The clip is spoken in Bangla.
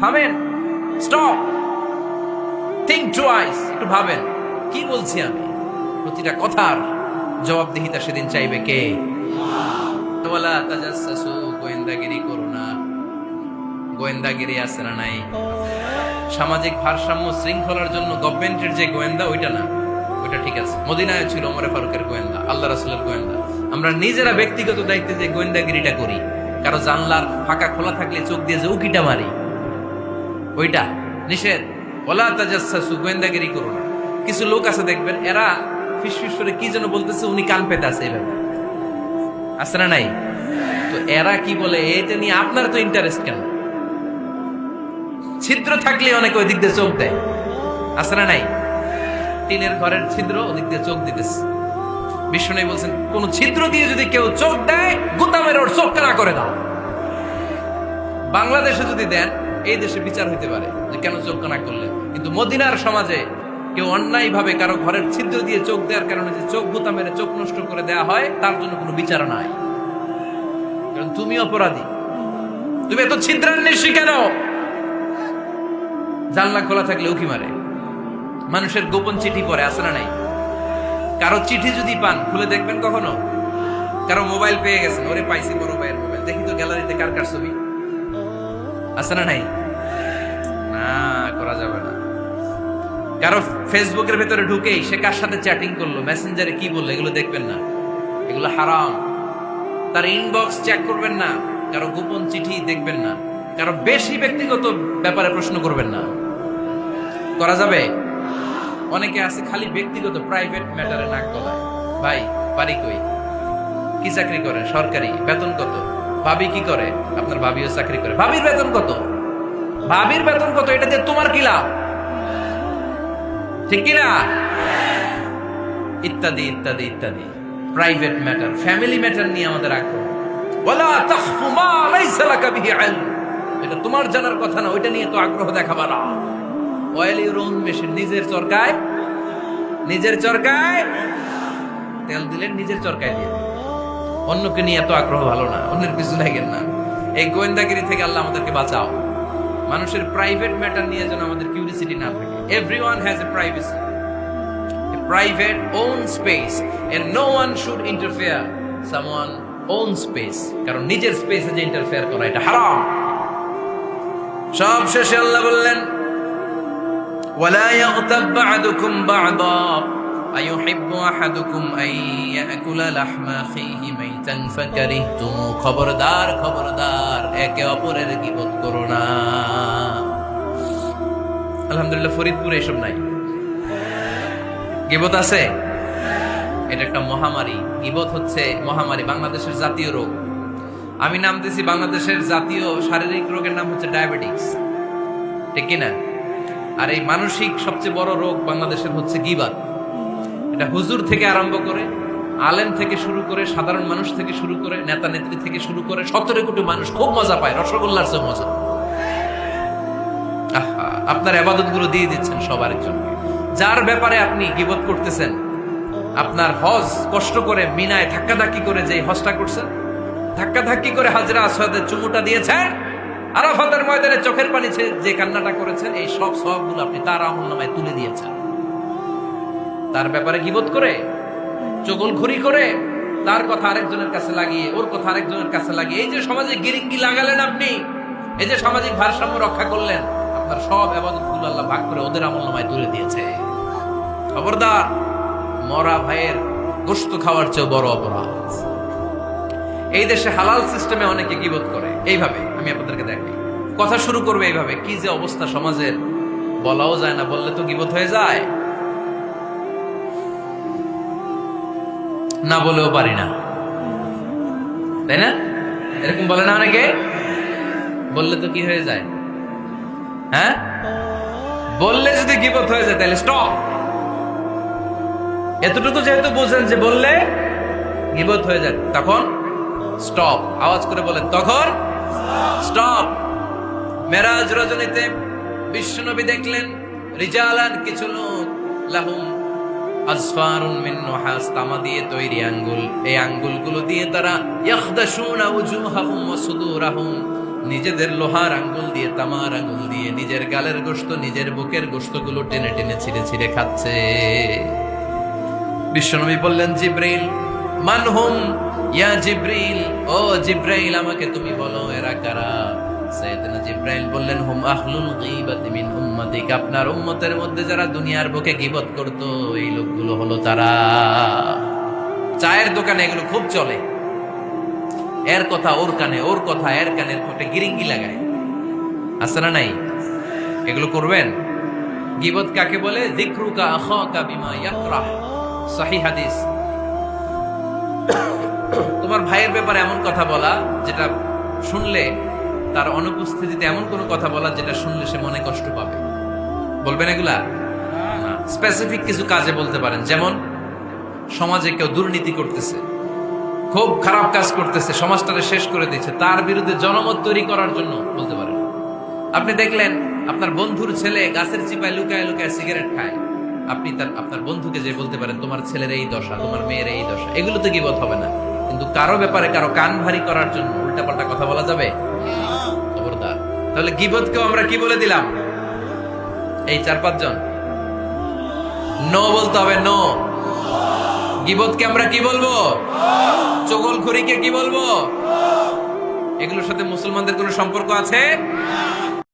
থামেন স্টপ। থিঙ্ক টুয়াইস একটু ভাবেন। কি বলছি আমি? প্রতিটা কথার জবাবদিহিতা সেদিন চাইবে কে? ওয়ালা তাজাসসু গোয়েন্দাগিরি করো না। গোয়েন্দাগিরি আছে না নাই? সামাজিক ভারসাম্য শৃঙ্খলার জন্য গভর্নমেন্টের যে গোয়েন্দা, ওইটা না। ওইটা ঠিক আছে। মদিনায় ছিল ওমরে ফারুকের গোয়েন্দা, আল্লাহ রাসুলের গোয়েন্দা। আমরা নিজেরা ব্যক্তিগত দায়িত্বে যে গোয়েন্দাগিরিটা করি, কারও জানলার ফাঁকা খোলা থাকলে চোখ দিয়ে যে উকিটা মারি ওইটা, নিষেধ। ওলা তাজাসসু গোয়েন্দাগিরি করো না। কিছু লোক আছে দেখবেন, এরা ফিসফিস করে কি যেন বলতেছে, উনি কান পেতে আছে এভাবে আছে না নাই? তো এরা কি বলে, এটা নিয়ে আপনার তো ইন্টারেস্ট কেন? ছিদ্র থাকলে অনেকে ওই দিক দিয়ে চোখ দেয়। আছে না নাই? টিনের ঘরের ছিদ্র ওদিক দিয়ে চোখ দিতেছে। বিষ্ণু বলছেন, কোন ছিদ্র দিয়ে যদি কেউ চোখ দেয় গুতামের ওর চোখ কানা করে দাও। বাংলাদেশে যদি দেন এই দেশে বিচার হইতে পারে যে কেন চোখ কানা করলে। কিন্তু মদিনার সমাজে কেউ অন্যায় ভাবে কারও ঘরের ছিদ্র দিয়ে চোখ দেওয়ার কারণে যে চোখ গুতা মেরে চোখ নষ্ট করে দেয়া হয়, তার জন্য কোনো বিচার নাই। কারণ তুমি অপরাধী। তুমি এত ছিদ্রান্বেষী কেন? জানলা খোলা থাকলে উকি মারে। মানুষের গোপন চিঠি পরে আসে না নাই? কারও চিঠি যদি পান, খুলে দেখবেন কখনো? কারও মোবাইল পেয়ে গেছেন, ওরে পাইছি বড় ভাইয়ের মোবাইল। দেখি তো গ্যালারিতে কার কার ছবি। আছে না নাই? না, করা যাবে না। কারও ফেসবুকের ভেতরে ঢুকেই সে কার সাথে চ্যাটিং করল মেসেঞ্জারে কি বলল, এগুলো দেখবেন না। এগুলো হারাম। তার ইনবক্স চেক করবেন না, কারও গোপন চিঠি দেখবেন না, কারও বেশি ব্যক্তিগত ব্যাপারে প্রশ্ন করবেন না। করা যাবে? অনেকে আছে খালি ব্যক্তিগত প্রাইভেট ম্যাটারে নাক গলায়। ভাই, বাড়ি কই? কি চাকরি করেন? সরকারি? বেতন কত? ভাবি কি করে? আপনার ভাবিও চাকরি করে। ভাবির বেতন কত? ভাবির বেতন কত? এটা দিয়ে তোমার কি লাভ? ঠিক কিনা ইত্যাদি ইত্যাদি ইত্যাদি। প্রাইভেট ম্যাটার ফ্যামিলি ম্যাটার নিয়ে আমাদের আগ্রহ। এটা তোমার জানার কথা না, ওইটা নিয়ে তো আগ্রহ দেখাবা না। অয়েল মেশিন, নিজের চরকায় নিজের চরকায়, তেল দিলেন নিজের চরকায় দিয়ে অন্যকে নিয়ে এত আগ্রহ ভালো না, অন্যের পিছু লাগেন না। এই গোয়েন্দাগিরি থেকে আল্লাহ আমাদেরকে বাঁচাও। মানুষের প্রাইভেট ম্যাটার নিয়ে যেন আমাদের কিউরিসিটি না থাকে। Everyone has a privacy private own space, and no one should interfere someone own space, কারণ নিজের স্পেসে যে ইন্টারফেয়ার করা, এটা হারাম। সব শেষে আল্লাহ বললেন, ওয়ালা ইয়াগতাব বা'দুকুম বা'দা। أيحب أحدكم أن يأكل لحم أخيه ميتا فكرهتم খবরদার খবরদার একে অপরের গিবত করো না আলহামদুলিল্লাহ ফরিদপুরে এসব নাই গিবত আছে এটা একটা মহামারী গিবত হচ্ছে মহামারী বাংলাদেশের জাতীয় রোগ আমি নাম দিছি বাংলাদেশের জাতীয় শারীরিক রোগের নাম হচ্ছে ডায়াবেটিক্স ঠিক কিনা আর এই মানসিক সবচেয়ে বড় রোগ বাংলাদেশের হচ্ছে গিবাত এটা হুজুর থেকে আরম্ভ করে আলেম থেকে শুরু করে সাধারণ মানুষ থেকে শুরু করে নেতা নেত্রী থেকে শুরু করে সতেরো কোটি মানুষ খুব মজা পায়, রসগোল্লার চেয়ে মজা। আপনার আবাদতগুলো দিয়ে দিচ্ছেন সবার জন্য যার ব্যাপারে আপনি গিবত করতেছেন, আপনার হজ কষ্ট করে মিনায় ধাক্কাধাক্কি করে যে হজটা করছেন, ধাক্কাধাক্কি করে হাজরা আসওয়াদের চুমুটা দিয়েছেন, আরাফাতের ময়দানে চোখের পানি যে কান্নাটা করেছেন, এই সব সবগুলো আপনি তার আমল নামায় তুলে দিয়েছেন। তার ব্যাপারে গিবত করে, চগল ঘুরি করে, তার কথা আরেকজনের কাছে লাগিয়ে, ওর কথা আরেকজনের কাছে লাগিয়ে, এই যে সমাজে গিরিঙ্গি লাগালেন আপনি, এই যে সামাজিক ভারসাম্য রক্ষা করলেন, আপনার সব আবাদতগুলো আল্লাহ ভাগ করে ওদের আমল নামায় তুলে দিয়েছে। খবরদার, মরা ভাইয়ের গোস্ত খাওয়ার চেয়েও বড় অপরাধ। এই দেশে হালাল সিস্টেমে অনেকে গিবত করে। এইভাবে, আমি আপনাদেরকে দেখাই। কথা শুরু করবে এইভাবে, কি যে অবস্থা সমাজের, বলাও যায় না, বললে তো গিবত হয়ে যায়। না বলেও পারি না। তাই না? এরকম বলে না অনেকে? বললে তো কি হয়ে যায়? হ্যাঁ? বললে যদি গিবত হয়ে যায়, তাহলে স্টপ এতটুকু যেহেতু বুঝলেন যে বললে গিবত হয়ে যায়, তখন স্টপ আওয়াজ করে বলেন, তখন স্টপ মেরাজ রজনীতে বিশ্বনবী দেখলেন, রিজালান কিছু লোক, লাহুম আসফারুন মিন নুহাস, তামা দিয়ে তৈরি আঙ্গুল। এই আঙ্গুলগুলো দিয়ে তারা উজুহাহুম ওয়া সুদুরাহুম। নিজেদের লোহার আঙ্গুল দিয়ে, তামার আঙ্গুল দিয়ে, নিজের গালের গোস্ত নিজের বুকের গোস্তগুলো টেনে টেনে ছিঁড়ে ছিঁড়ে খাচ্ছে। বিশ্বনবী বললেন, জিব্রাইল মানহুম ইয়া জিব্রাইল, ও জিব্রাইল, আমাকে তুমি বলো, এরা কারা? জিব্রাইল বললেন, হুম আহলুল গীবাতি মিন উম্মতিক। আপনার উম্মতের মধ্যে যারা দুনিয়ার বুকে গীবত করত, এই লোকগুলো হলো তারা। চায়ের দোকানে এগুলো খুব চলে। এর কথা ওর কানে, ওর কথা এর কানের কোটে গিরিঙ্গি লাগায়। আছে না নাই? এগুলো করবেন? গিবত কাকে বলে? যিকরুকা আখাকা বিমা ইয়াকরাহ। সহিহ হাদিস। তোমার ভাইয়ের ব্যাপারে এমন কথা বলা, যেটা শুনলে তার অনুপস্থিতিতে এমন কোনো কথা বলা যেটা শুনলে সে মনে কষ্ট পাবে। বলবেন এগুলা? স্পেসিফিক কিছু কাজে বলতে পারেন। যেমন, সমাজে কেউ দুর্নীতি করতেছে, খুব খারাপ কাজ করতেছে, সমাজটাকে শেষ করে দিচ্ছে তার বিরুদ্ধে জনমত তৈরি করার জন্য বলতে পারেন। আপনি দেখলেন, আপনার বন্ধুর ছেলে গাছের চিপায় লুকায় লুকায় সিগারেট খায়। আপনি তার, আপনার বন্ধুকে যে বলতে পারেন, তোমার ছেলের এই দশা, তোমার মেয়ের এই দশা। এগুলো তো গিবত হবে না। কিন্তু কারও ব্যাপারে কারও কান ভারী করার জন্য উল্টাপাল্টা কথা বলা যাবে? তাহলে গিবতকেও আমরা কি বলে দিলাম? এই চার পাঁচজন নো বলতে হবে, নো। গিবতকে আমরা কি বলব? চগল খুরিকে কি বলব? এগুলোর সাথে মুসলমানদের কোনো সম্পর্ক আছে?